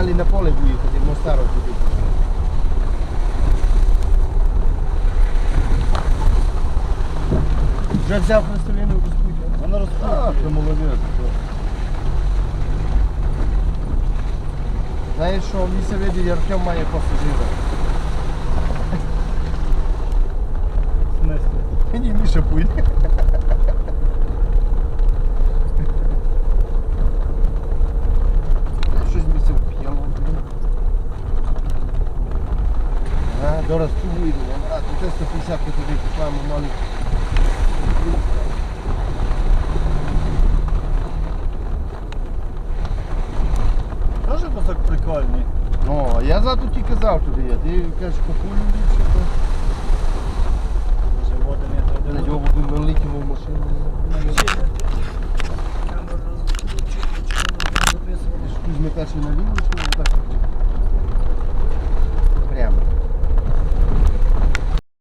мали на поле виїхати, в Мостаров туди. Вже взяв на в розпуті. Вона розпутала. Ти молодець. Знаєш що, мені все видить, Артем має пасажира. В смысле? Ні, Міша буде. До раз ту вийду. А, тут 150 тобі купаємо маленький. Теж кусок прикольний. Ну, а я за тут і казав тобі, я. Ти кажеш, купую то Може води не на один. буду налітимо в машину. Перший наліво, чи не так?